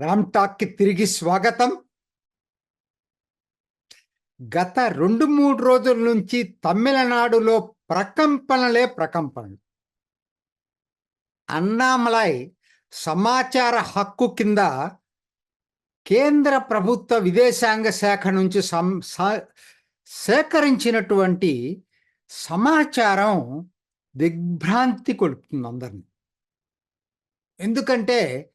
రామ్ టాక్కి తిరిగి స్వాగతం. గత రెండు మూడు రోజుల నుంచి తమిళనాడులో ప్రకంపనలే ప్రకంపనలు. అన్నామలై సమాచార హక్కు కింద కేంద్ర ప్రభుత్వ విదేశాంగ శాఖ నుంచి సం సా- సేకరించినటువంటి సమాచారం దిగ్భ్రాంతి కొడుతుంది అందరిని. ఎందుకంటే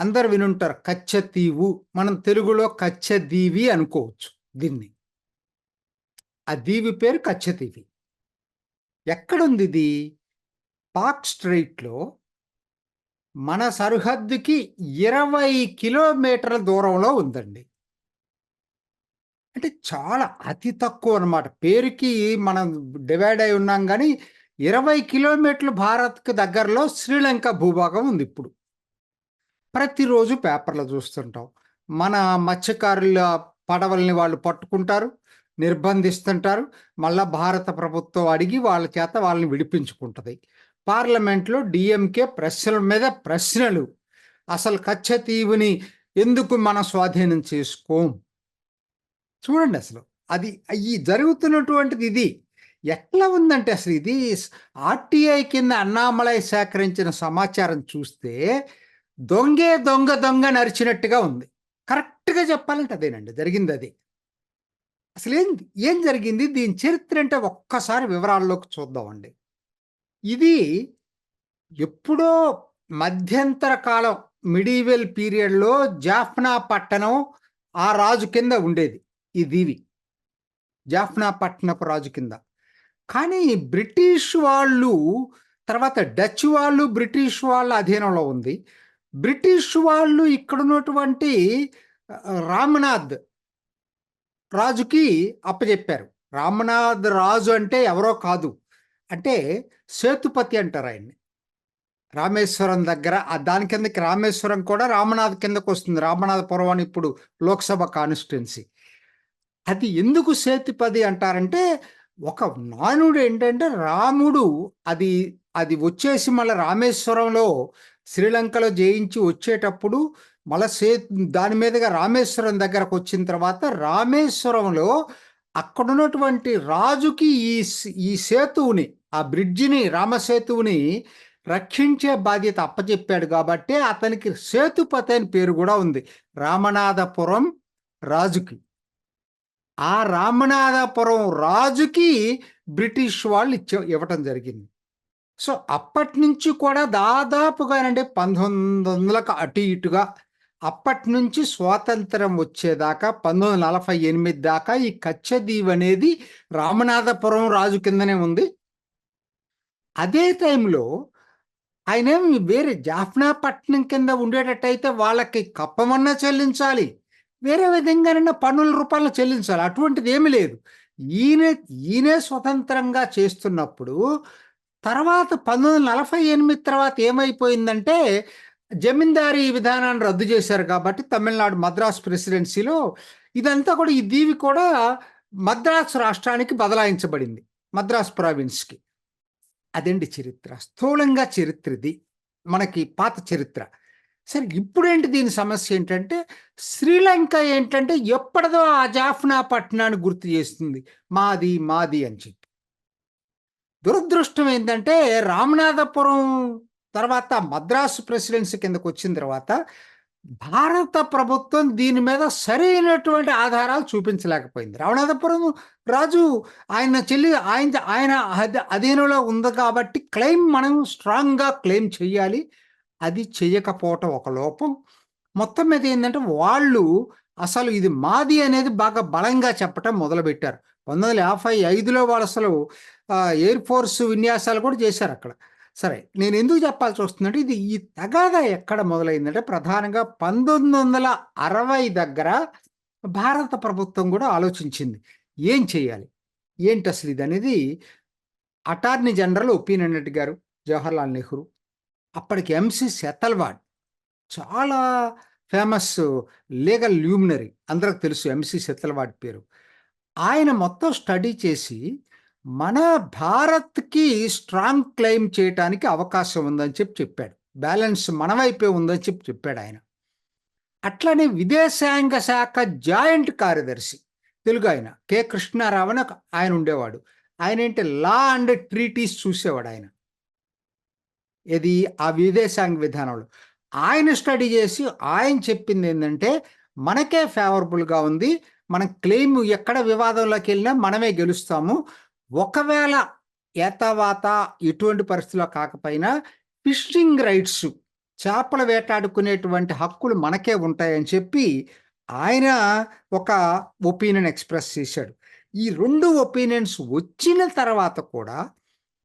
అందరు వినుంటారు కచ్చతీవు. మనం తెలుగులో కచ్చదీవి అనుకోవచ్చు దీన్ని. ఆ దీవి పేరు కచ్చతీవి ఎక్కడుంది ఇది? పాక్ స్ట్రైట్లో మన సరిహద్దుకి ఇరవై కిలోమీటర్ల దూరంలో ఉందండి. అంటే చాలా అతి తక్కువ అన్నమాట. పేరుకి మనం డివైడ్ అయి ఉన్నాం కానీ ఇరవై కిలోమీటర్లు భారత్కి దగ్గరలో శ్రీలంక భూభాగం ఉంది ఇప్పుడు. ప్రతిరోజు పేపర్లో చూస్తుంటాం. మన మత్స్యకారుల పడవల్ని వాళ్ళు పట్టుకుంటారు నిర్బంధిస్తుంటారు. మళ్ళా భారత ప్రభుత్వం అడిగి వాళ్ళ చేత వాళ్ళని విడిపించుకుంటుంది. పార్లమెంట్లో డిఎంకే ప్రశ్నల మీద ప్రశ్నలు. అసలు కచ్చతీవుని ఎందుకు మనం స్వాధీనం చేసుకోం? చూడండి అసలు. అది ఈ జరుగుతున్నటువంటిది ఇది. ఎట్లా ఉందంటే అసలు ఇది ఆర్టీఐ కింద అన్నామలై సేకరించిన సమాచారం చూస్తే దొంగే దొంగ దొంగ నరిచినట్టుగా ఉంది. కరెక్ట్గా చెప్పాలంటే అదేనండి జరిగింది అది. అసలు ఏం ఏం జరిగింది? దీని చరిత్ర అంటే ఒక్కసారి వివరాల్లోకి చూద్దామండి. ఇది ఎప్పుడో మధ్యంతర కాలం మిడీవెల్ పీరియడ్లో జాఫ్నా పట్టణం ఆ రాజు కింద ఉండేది ఈ దీవి. జాఫ్నా పట్టణపు రాజు కింద. కానీ బ్రిటిష్ వాళ్ళు తర్వాత డచ్ వాళ్ళు బ్రిటిష్ వాళ్ళ అధీనంలో ఉంది. బ్రిటిష్ వాళ్ళు ఇక్కడ ఉన్నటువంటి రామనాథ్ రాజుకి అప్పచెప్పారు రామనాథ్ రాజు అంటే ఎవరో కాదు. అంటే సేతుపతి అంటారు ఆయన్ని. రామేశ్వరం దగ్గర దాని కిందకి రామేశ్వరం కూడా రామనాథ్ కిందకు వస్తుంది. రామనాథపురం అని ఇప్పుడు లోక్సభ కాన్స్టిట్యున్సీ. అది ఎందుకు సేతుపతి అంటారంటే ఒక నానుడు ఏంటంటే రాముడు అది అది వచ్చేసి మళ్ళీ రామేశ్వరంలో శ్రీలంకలో జయించి వచ్చేటప్పుడు మళ్ళా సే దాని మీదుగా రామేశ్వరం దగ్గరకు వచ్చిన తర్వాత రామేశ్వరంలో అక్కడ ఉన్నటువంటి రాజుకి ఈ ఈ సేతువుని ఆ బ్రిడ్జిని రామసేతువుని రక్షించే బాధ్యత అప్పచెప్పాడు కాబట్టి అతనికి సేతుపతి అని పేరు కూడా ఉంది రామనాథపురం రాజుకి. ఆ రామనాథపురం రాజుకి బ్రిటిష్ వాళ్ళు ఇచ్చ ఇవ్వటం జరిగింది. సో అప్పటి నుంచి కూడా దాదాపుగానండి పంతొమ్మిది వందలకు అటు ఇటుగా అప్పటి నుంచి స్వాతంత్రం వచ్చేదాకా పంతొమ్మిది వందల నలభై ఎనిమిది దాకా ఈ కచ్చదీవ్ అనేది రామనాథపురం రాజు కిందనే ఉంది. అదే టైంలో ఆయన వేరే జాఫ్నాపట్నం కింద ఉండేటట్టయితే వాళ్ళకి కప్పమన్నా చెల్లించాలి వేరే విధంగానైనా పన్నుల రూపాయలు చెల్లించాలి అటువంటిది ఏమీ లేదు. ఈయన ఈయనే స్వతంత్రంగా చేస్తున్నప్పుడు తర్వాత పంతొమ్మిది వందల నలభై ఎనిమిది తర్వాత ఏమైపోయిందంటే జమీందారీ విధానాన్ని రద్దు చేశారు కాబట్టి తమిళనాడు మద్రాస్ ప్రెసిడెన్సీలో ఇదంతా కూడా ఈ దీవి కూడా మద్రాసు రాష్ట్రానికి బదలాయించబడింది మద్రాస్ ప్రావిన్స్కి. అదండి చరిత్ర? స్థూలంగా చరిత్ర ఇది మనకి పాత చరిత్ర. సరే ఇప్పుడేంటి దీని సమస్య ఏంటంటే శ్రీలంక ఏంటంటే ఎప్పటిదో ఆ జాఫ్నా పట్టణాన్ని గుర్తు చేస్తుంది మాది మాది అని చెప్పి. దురదృష్టం ఏంటంటే రామనాథపురం తర్వాత మద్రాసు ప్రెసిడెన్సీ కిందకు వచ్చిన తర్వాత భారత ప్రభుత్వం దీని మీద సరైనటువంటి ఆధారాలు చూపించలేకపోయింది. రామనాథపురం రాజు ఆయన చెల్లి ఆయన ఆయన అధీనంలో ఉంది కాబట్టి క్లెయిమ్ మనం స్ట్రాంగ్గా క్లెయిమ్ చేయాలి. అది చేయకపోవటం ఒక లోపం. మొత్తం మీద ఏంటంటే వాళ్ళు అసలు ఇది మాది అనేది బాగా బలంగా చెప్పటం మొదలుపెట్టారు. పంతొమ్మిది వందల యాభై ఐదులో వాళ్ళు అసలు ఎయిర్ ఫోర్స్ విన్యాసాలు కూడా చేశారు అక్కడ. సరే నేను ఎందుకు చెప్పాల్సి వస్తుందంటే ఇది ఈ తగాదా ఎక్కడ మొదలైందంటే ప్రధానంగా పంతొమ్మిది వందల అరవై దగ్గర భారత ప్రభుత్వం కూడా ఆలోచించింది. ఏం చేయాలి? ఏంటి అసలు ఇది అనేది? అటార్నీ జనరల్ ఒపీనియన్ రెడ్డి గారు జవహర్లాల్ నెహ్రూ అప్పటికి ఎంసీ సెతల్వాడ్ చాలా ఫేమస్ లీగల్ ల్యూమినరీ. అందరికి తెలుసు ఎంసి శిత్తలవాడి పేరు. ఆయన మొత్తం స్టడీ చేసి మన భారత్కి స్ట్రాంగ్ క్లెయిమ్ చేయటానికి అవకాశం ఉందని చెప్పి చెప్పాడు. బ్యాలెన్స్ మన వైపే ఉందని చెప్పి చెప్పాడు ఆయన. అట్లనే విదేశాంగ శాఖ జాయింట్ కార్యదర్శి తెలుగు ఆయన. కె. కృష్ణారావు అని ఒక ఆయన ఉండేవాడు. ఆయన ఏంటి? లా అండ్ ట్రీటీస్ చూసేవాడు ఆయన. ఇది ఆ విదేశాంగ విధానంలో. ఆయన స్టడీ చేసి ఆయన చెప్పింది ఏంటంటే మనకే ఫేవరబుల్గా ఉంది. మనం క్లెయిమ్ ఎక్కడ వివాదంలోకి వెళ్ళినా మనమే గెలుస్తాము. ఒకవేళ ఏతావాత ఎటువంటి పరిస్థితిలో కాకపోయినా ఫిషింగ్ రైట్స్ చేపలు వేటాడుకునేటువంటి హక్కులు మనకే ఉంటాయని చెప్పి ఆయన ఒక ఒపీనియన్ ఎక్స్ప్రెస్ చేశాడు. ఈ రెండు ఒపీనియన్స్ వచ్చిన తర్వాత కూడా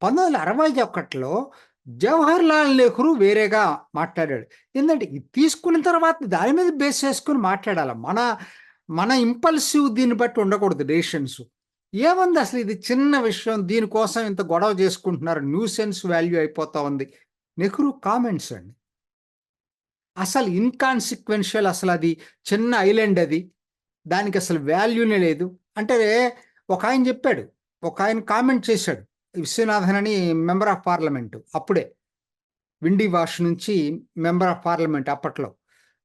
పంతొమ్మిది వందల అరవై ఒకటిలో జవహర్ లాల్ నెహ్రూ వేరేగా మాట్లాడాడు. ఎందుకంటే ఇది తీసుకున్న తర్వాత దాని మీద బేస్ చేసుకుని మాట్లాడాలి? మన మన ఇంపల్సివ్ దీన్ని బట్టి ఉండకూడదు డెసిషన్స్ ఏముంది అసలు ఇది చిన్న విషయం? దీనికోసం ఇంత గొడవ చేసుకుంటున్నారు. న్యూ సెన్స్ వాల్యూ అయిపోతా ఉంది. నెహ్రూ కామెంట్స్ అండి. అసలు ఇన్కాన్సిక్వెన్షియల్ అసలు అది చిన్న ఐలాండ్ అది. దానికి అసలు వాల్యూనే లేదు. అంటే ఒక ఆయన చెప్పాడు. ఒక ఆయన కామెంట్ చేశాడు. విశ్వనాథన్ అని మెంబర్ ఆఫ్ పార్లమెంట్ అప్పుడే విండీ వాష్ నుంచి మెంబర్ ఆఫ్ పార్లమెంట్ అప్పట్లో.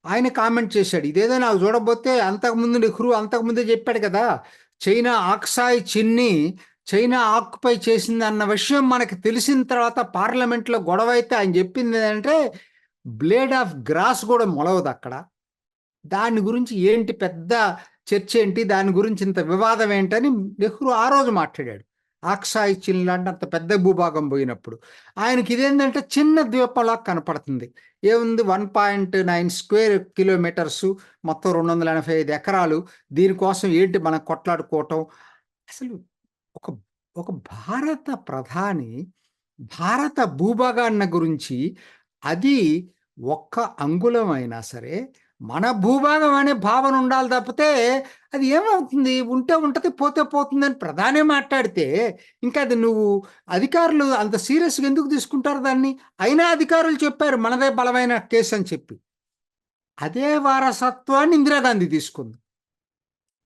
ఆయన కామెంట్ చేశాడు ఇదేదో నాకు చూడబోతే అంతకుముందు నెహ్రూ అంతకుముందే చెప్పాడు కదా చైనా ఆక్సాయ్ చిన్ని చైనా ఆక్యుపై చేసింది అన్న విషయం మనకి తెలిసిన తర్వాత పార్లమెంట్లో గొడవ అయితే ఆయన చెప్పింది ఏంటంటే బ్లేడ్ ఆఫ్ గ్రాస్ కూడా మొలవదు అక్కడ. దాని గురించి ఏంటి పెద్ద చర్చ ఏంటి దాని గురించి ఇంత వివాదం ఏంటని నెహ్రూ ఆ రోజు మాట్లాడాడు. ఆక్సాయి చిన్ లాంటి అంత పెద్ద భూభాగం పోయినప్పుడు ఆయనకి ఇదేంటంటే చిన్న ద్వీపంలా కనపడుతుంది. ఏముంది one point nine square kilometres మొత్తం రెండు వందల ఎనభై ఐదు ఎకరాలు. దీనికోసం ఏంటి మనం కొట్లాడుకోవటం? అసలు ఒక ఒక భారత ప్రధాని భారత భూభాగాన్న గురించి అది ఒక్క అంగుళం అయినా సరే మన భూభాగం అనే భావన ఉండాలి తప్పితే అది ఏమవుతుంది? ఉంటే ఉంటుంది పోతే పోతుంది అని ప్రధానే మాట్లాడితే ఇంకా అది నువ్వు అధికారులు అంత సీరియస్గా ఎందుకు తీసుకుంటారు దాన్ని? అయినా అధికారులు చెప్పారు మనదే బలమైన కేసు అని చెప్పి. అదే వారసత్వాన్ని ఇందిరాగాంధీ తీసుకుంది.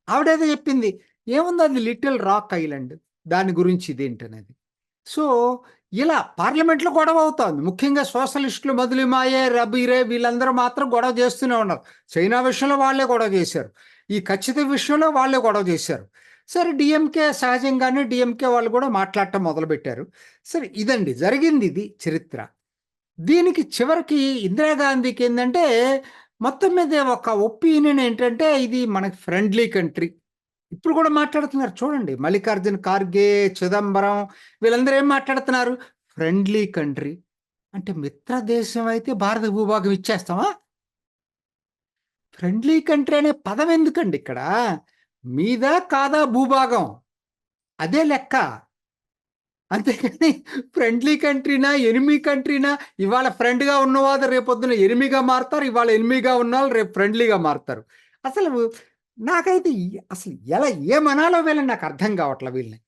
ఆవిడేదో చెప్పింది ఏముంది అది లిటిల్ రాక్ ఐలాండ్? దాని గురించి ఇదేంటనేది? సో ఇలా పార్లమెంట్లో గొడవ అవుతోంది. ముఖ్యంగా సోషలిస్టులు మధులిమాయే రబీరే వీళ్ళందరూ మాత్రం గొడవ చేస్తూనే ఉన్నారు. చైనా విషయంలో వాళ్ళే గొడవ చేశారు. ఈ ఖచ్చిత విషయంలో వాళ్ళే గొడవ చేశారు. సరే డిఎంకే సహజంగానే డిఎంకే వాళ్ళు కూడా మాట్లాడటం మొదలుపెట్టారు. సరే ఇదండి. జరిగింది ఇది చరిత్ర. దీనికి చివరికి ఇందిరాగాంధీకి ఏంటంటే మొత్తం మీద ఒక ఒపీనియన్ ఏంటంటే ఇది మనకి ఫ్రెండ్లీ కంట్రీ. ఇప్పుడు కూడా మాట్లాడుతున్నారు. చూడండి. మల్లికార్జున ఖార్గే చిదంబరం వీళ్ళందరూ ఏం మాట్లాడుతున్నారు? Friendly country. అంటే మిత్ర దేశం అయితే భారత భూభాగం ఇచ్చేస్తామా ఫ్రెండ్లీ కంట్రీ అనే పదం ఎందుకండి ఇక్కడ? మీద కాదా భూభాగం? అదే లెక్క. అంతేకాని ఫ్రెండ్లీ కంట్రీనా? ఎనిమి కంట్రీనా? ఇవాళ ఫ్రెండ్గా ఉన్నవాళ్ళు రేపొద్దున ఎనిమిగా మారుతారు. ఇవాళ ఎనిమిగా ఉన్న వాళ్ళు రేపు ఫ్రెండ్లీగా మారుతారు. అసలు నాకైతే అసలు ఎలా ఏమనాలో వీళ్ళని నాకు అర్థం కావట్లే వీళ్ళని.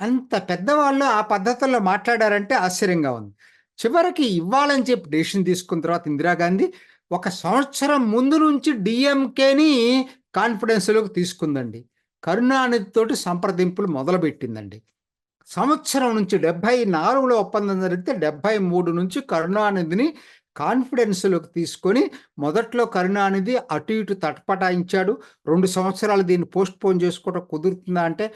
అంత పెద్దవాళ్ళు ఆ పద్ధతుల్లో మాట్లాడారంటే ఆశ్చర్యంగా ఉంది. చివరికి ఇవ్వాలని చెప్పి డెసిషన్ తీసుకున్న తర్వాత ఇందిరాగాంధీ ఒక సంవత్సరం ముందు నుంచి డిఎంకేని కాన్ఫిడెన్స్లోకి తీసుకుందండి. కరుణానిధితోటి సంప్రదింపులు మొదలుపెట్టిందండి. సంవత్సరం నుంచి డెబ్బై నాలుగులో ఒప్పందం జరిగితే డెబ్బై మూడు నుంచి కరుణానిధిని కాన్ఫిడెన్స్లోకి తీసుకొని మొదట్లో కరుణానిధి అటు ఇటు తటపటాయించాడు. రెండు సంవత్సరాలు దీన్ని పోస్ట్ పోన్ చేసుకోవడం కుదురుతుందా అంటే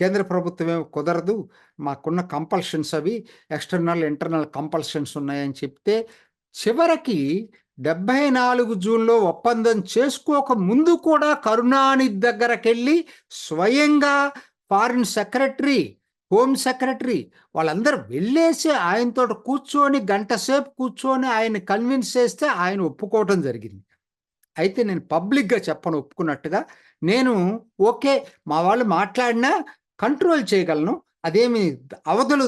కేంద్ర ప్రభుత్వం ఏమి కుదరదు. మాకున్న కంపల్షన్స్ అవి ఎక్స్టర్నల్ ఇంటర్నల్ కంపల్షన్స్ ఉన్నాయని చెప్తే చివరికి డెబ్బై నాలుగు జూన్లో ఒప్పందం చేసుకోక ముందు కూడా కరుణానిధి దగ్గరకెళ్ళి స్వయంగా ఫారిన్ సెక్రటరీ హోమ్ సెక్రటరీ. వాళ్ళందరూ వెళ్ళేసి ఆయనతో కూర్చొని గంట సేపు కూర్చొని ఆయన కన్విన్స్ చేస్తే ఆయన ఒప్పుకోవటం జరిగింది. అయితే నేను పబ్లిక్గా చెప్పను ఒప్పుకున్నట్టుగా. నేను ఓకే మా వాళ్ళు మాట్లాడినా కంట్రోల్ చేయగలను. అదేమి అవధులు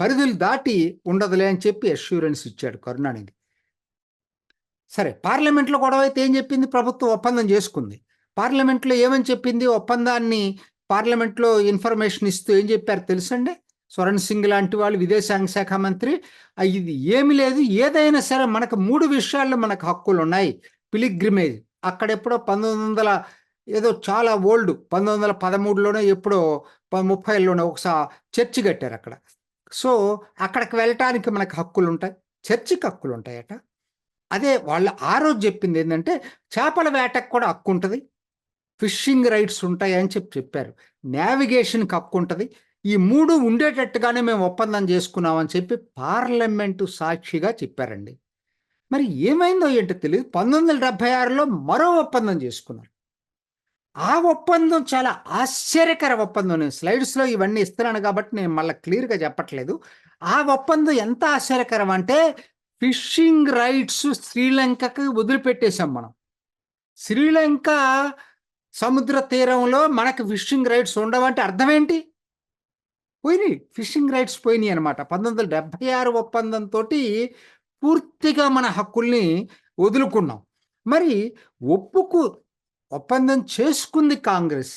పరిధులు దాటి ఉండదులే అని చెప్పి అష్యూరెన్స్ ఇచ్చాడు కరుణానిధి. సరే పార్లమెంట్లో గొడవ అయితే ఏం చెప్పింది? ప్రభుత్వం ఒప్పందం చేసుకుంది. పార్లమెంట్లో ఏమని చెప్పింది? ఒప్పందాన్ని పార్లమెంట్లో ఇన్ఫర్మేషన్ ఇస్తూ ఏం చెప్పారు తెలుసండి? స్వరణ్ సింగ్ లాంటి వాళ్ళు విదేశాంగ శాఖ మంత్రి. ఇది ఏమి లేదు. ఏదైనా సరే మనకు మూడు విషయాల్లో మనకు హక్కులు ఉన్నాయి. పిలిగ్రిమేజ్. అక్కడెప్పుడో పంతొమ్మిది వందల ఏదో చాలా ఓల్డ్ పంతొమ్మిది వందల పదమూడులోనే ఎప్పుడో ముప్పైలోనే ఒకసారి చర్చి కట్టారు అక్కడ. సో అక్కడికి వెళ్ళటానికి మనకు హక్కులు ఉంటాయి. చర్చికి హక్కులు ఉంటాయట. అదే వాళ్ళు ఆ రోజు చెప్పింది ఏంటంటే చేపల వేటకు కూడా హక్కు ఉంటుంది. ఫిషింగ్ రైట్స్ ఉంటాయని చెప్పి చెప్పారు. నావిగేషన్ హక్కు ఉంటుంది. ఈ మూడు ఉండేటట్టుగానే మేము ఒప్పందం చేసుకున్నామని చెప్పి పార్లమెంటు సాక్షిగా చెప్పారండి. మరి ఏమైందో ఏంటో తెలియదు పంతొమ్మిది వందల డెబ్బై ఆరులో మరో ఒప్పందం చేసుకున్నారు. ఆ ఒప్పందం చాలా ఆశ్చర్యకర ఒప్పందం. నేను స్లైడ్స్లో ఇవన్నీ ఇస్తున్నాను కాబట్టి నేను మళ్ళీ క్లియర్గా చెప్పట్లేదు. ఆ ఒప్పందం ఎంత ఆశ్చర్యకరం అంటే ఫిషింగ్ రైట్స్ శ్రీలంకకి వదిలిపెట్టేశాం మనం. శ్రీలంక సముద్ర తీరంలో మనకు ఫిషింగ్ రైట్స్ ఉండవంటే అర్థం ఏంటి? పోయినాయి. ఫిషింగ్ రైట్స్ పోయినాయి అనమాట పంతొమ్మిది వందల డెబ్బై ఆరు ఒప్పందంతో పూర్తిగా మన హక్కుల్ని వదులుకున్నాం. మరి ఒప్పుకు ఒప్పందం చేసుకుంది కాంగ్రెస్.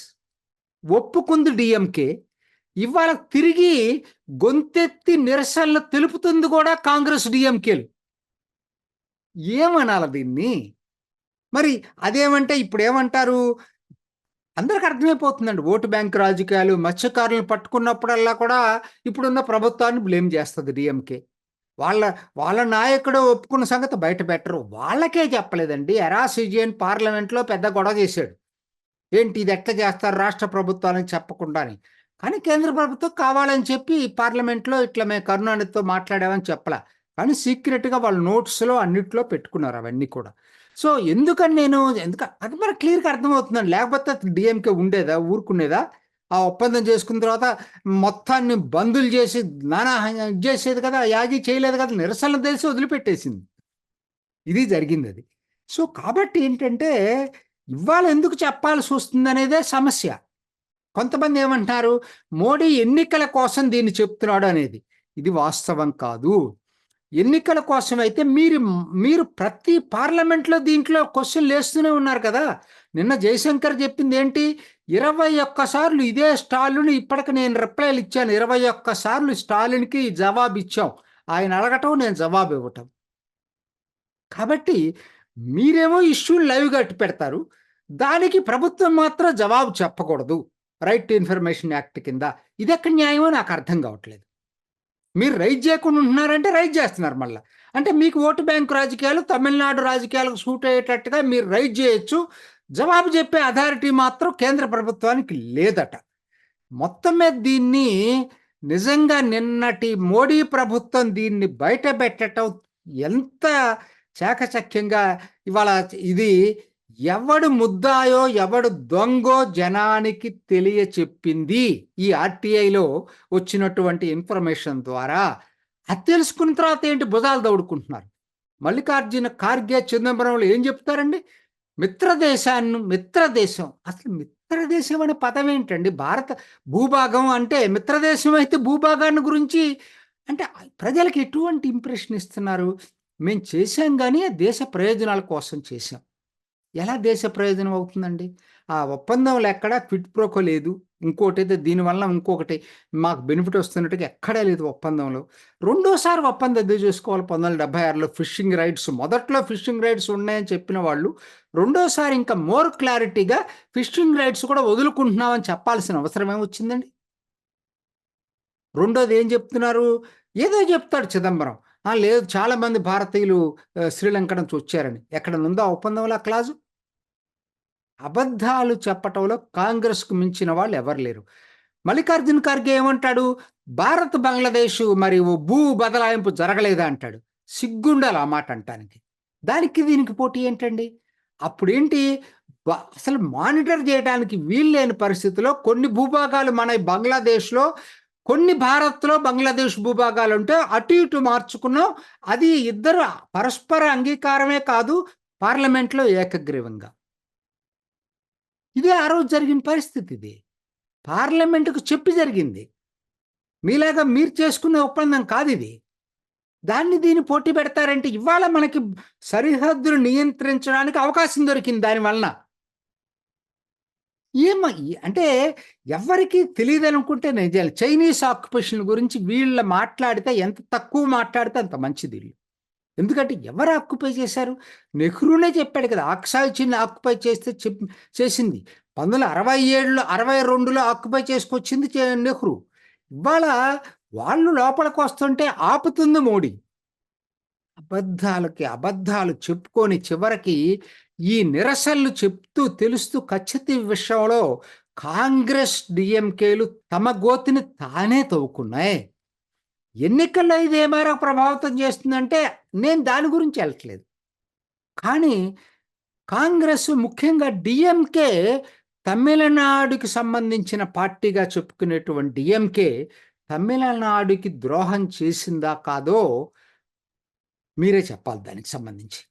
ఒప్పుకుంది డిఎంకే. ఇవాళ తిరిగి గొంతెత్తి నిరసనలు తెలుపుతుంది కూడా కాంగ్రెస్ డిఎంకేలు. ఏమనాలి దీన్ని? మరి అదేమంటే ఇప్పుడు ఏమంటారు అందరికి అర్థమైపోతుందండి. ఓటు బ్యాంక్ రాజకీయాలు మత్స్యకారులను పట్టుకున్నప్పుడల్లా కూడా ఇప్పుడున్న ప్రభుత్వాన్ని బ్లేమ్ చేస్తుంది డిఎంకే. వాళ్ళ వాళ్ళ నాయకుడు ఒప్పుకున్న సంగతి బయట పెట్టరు. వాళ్ళకే చెప్పలేదండి. ఎరాసిజియన్ పార్లమెంట్లో పెద్ద గొడవ చేశాడు. ఏంటి ఇది ఎట్లా చేస్తారు రాష్ట్ర ప్రభుత్వాలని చెప్పకుండాని. కానీ కేంద్ర ప్రభుత్వం కావాలని చెప్పి పార్లమెంట్లో ఇట్లా మేము కరుణానిధితో మాట్లాడామని చెప్పలా. కానీ సీక్రెట్గా వాళ్ళ నోట్స్లో అన్నిట్లో పెట్టుకున్నారు అవన్నీ కూడా. సో ఎందుకని నేను ఎందుకు అది మనకు క్లియర్గా అర్థమవుతుందండి. లేకపోతే డిఎంకే ఉండేదా? ఊరుకునేదా? ఆ ఒప్పందం చేసుకున్న తర్వాత మొత్తాన్ని బందులు చేసి నానా చేసేది కదా యాగి చేయలేదు కదా నిరసనలు తెలిసి వదిలిపెట్టేసింది. ఇది జరిగింది అది. సో కాబట్టి ఏంటంటే ఇవాళ ఎందుకు చెప్పాల్సి వస్తుంది అనేదే సమస్య. కొంతమంది ఏమంటున్నారు మోడీ ఎన్నికల కోసం దీన్ని చెప్తున్నాడు అనేది. ఇది వాస్తవం కాదు. ఎన్నికల కోసం అయితే మీరు మీరు ప్రతి పార్లమెంట్లో దీంట్లో క్వశ్చన్లు వేస్తూనే ఉన్నారు కదా. నిన్న జయశంకర్ చెప్పింది ఏంటి? ఇరవై ఒక్కసార్లు ఇదే స్టాలిన్ ఇప్పటికి నేను రిప్లైలు ఇచ్చాను. ఇరవై ఒక్కసార్లు స్టాలిన్కి జవాబు ఇచ్చాం. ఆయన అడగటం నేను జవాబు ఇవ్వటం. కాబట్టి మీరేమో ఇష్యూని లైవ్ గట్టి పెడతారు. దానికి ప్రభుత్వం మాత్రం జవాబు చెప్పకూడదు. రైట్ టు ఇన్ఫర్మేషన్ యాక్ట్ కింద. ఇదెక్కడ న్యాయమో నాకు అర్థం కావట్లేదు. మీరు రైజ్ చేయకుండా ఉంటున్నారంటే రైజ్ చేస్తున్నారు మళ్ళీ. అంటే మీకు ఓటు బ్యాంకు రాజకీయాలు తమిళనాడు రాజకీయాలకు సూట్ అయ్యేటట్టుగా మీరు రైజ్ చేయొచ్చు. జవాబు చెప్పే అథారిటీ మాత్రం కేంద్ర ప్రభుత్వానికి లేదట. మొత్తం మీద దీన్ని నిజంగా నిన్నటి మోడీ ప్రభుత్వం దీన్ని బయట పెట్టడం ఎంత చాకచక్యంగా ఇవాళ ఇది ఎవడు ముద్దాయో ఎవడు దొంగో జనానికి తెలియ చెప్పింది ఈ ఆర్టీఐలో వచ్చినటువంటి ఇన్ఫర్మేషన్ ద్వారా. అది తెలుసుకున్న తర్వాత ఏంటి? భుజాలు దౌడుకుంటున్నారు. మల్లికార్జున ఖార్గే చిదంబరంలో ఏం చెప్తారండి? మిత్రదేశాన్ని మిత్రదేశం. అసలు మిత్రదేశం అనే పదం ఏంటండి? భారత భూభాగం అంటే మిత్రదేశం అయితే భూభాగాన్ని గురించి అంటే ప్రజలకు ఎటువంటి ఇంప్రెషన్ ఇస్తున్నారు? మేము చేసాం కానీ దేశ ప్రయోజనాల కోసం చేసాం ఎలా దేశ ప్రయోజనం అవుతుందండి? ఆ ఒప్పందంలో ఎక్కడా క్విట్ ప్రోకో లేదు. ఇంకోటి అయితే దీనివల్ల ఇంకొకటి మాకు బెనిఫిట్ వస్తున్నట్టుగా ఎక్కడా లేదు ఒప్పందంలో. రెండోసారి ఒప్పందం ఎదురు చేసుకోవాలి? పంతొమ్మిది వందల డెబ్బై ఆరులో ఫిషింగ్ రైట్స్. మొదట్లో ఫిషింగ్ రైట్స్ ఉన్నాయని చెప్పిన వాళ్ళు రెండోసారి ఇంకా మోర్ క్లారిటీగా ఫిషింగ్ రైట్స్ కూడా వదులుకుంటున్నామని చెప్పాల్సిన అవసరం ఏమొచ్చిందండి? రెండోది ఏం చెప్తున్నారు? ఏదో చెప్తాడు చిదంబరం. లేదు చాలామంది భారతీయులు శ్రీలంక నుంచి వచ్చారని ఎక్కడ ఉందో ఒప్పందంలో క్లాజు. అబద్ధాలు చెప్పటంలో కాంగ్రెస్కు మించిన వాళ్ళు ఎవరు లేరు. మల్లికార్జున్ ఖర్గే ఏమంటాడు? భారత్ బంగ్లాదేశ్ మరి భూ బదలాయింపు జరగలేదా అంటాడు. సిగ్గుండాలి ఆ మాట అంటానికి. దానికి దీనికి పోటీ ఏంటండి? అప్పుడేంటి? అసలు మానిటర్ చేయడానికి వీల్లేని పరిస్థితిలో కొన్ని భూభాగాలు మన బంగ్లాదేశ్లో కొన్ని భారత్లో బంగ్లాదేశ్ భూభాగాలు ఉంటే అటు ఇటు మార్చుకున్నాం. అది ఇద్దరు పరస్పర అంగీకారమే కాదు పార్లమెంట్లో ఏకగ్రీవంగా. ఇదే ఆ రోజు జరిగిన పరిస్థితి ఇది. పార్లమెంటుకు చెప్పి జరిగింది. మీలాగా మీరు చేసుకునే ఒప్పందం కాదు ఇది. దాన్ని దీన్ని పోటీ పెడతారంటే ఇవాళ మనకి సరిహద్దులు నియంత్రించడానికి అవకాశం దొరికింది దాని వలన ఏమ అంటే ఎవరికి తెలియదు అనుకుంటే నిజాలు చైనీస్ ఆక్యుపేషన్ గురించి వీళ్ళ మాట్లాడితే ఎంత తక్కువ మాట్లాడితే అంత మంచిది ఎందుకంటే ఎవరు ఆక్యుపై చేశారు? నెహ్రూనే చెప్పాడు కదా ఆక్సాయ్ చిన్న ఆక్యుపై చేస్తే చెప్ చేసింది. పంతొమ్మిది అరవై ఏడులో అరవై రెండులో ఆక్యుపై చేసుకొచ్చింది నెహ్రూ. ఇవాళ వాళ్ళు లోపలికి వస్తుంటే ఆపుతుంది మోడీ. అబద్ధాలకి అబద్ధాలు చెప్పుకొని చివరికి ఈ నిరసనలు చెప్తూ తెలుస్తూ ఖచ్చిత విషయంలో కాంగ్రెస్ డిఎంకేలు తమ గోతిని తానే తవ్వుకున్నాయి. ఎన్నికల్లో ఇది ఏమైనా ప్రభావితం చేస్తుందంటే నేను దాని గురించి వెళ్ళట్లేదు. కానీ కాంగ్రెస్ ముఖ్యంగా డిఎంకే తమిళనాడుకి సంబంధించిన పార్టీగా చెప్పుకునేటువంటి డిఎంకే తమిళనాడుకి ద్రోహం చేసిందా కాదో మీరే చెప్పాలి దానికి సంబంధించి.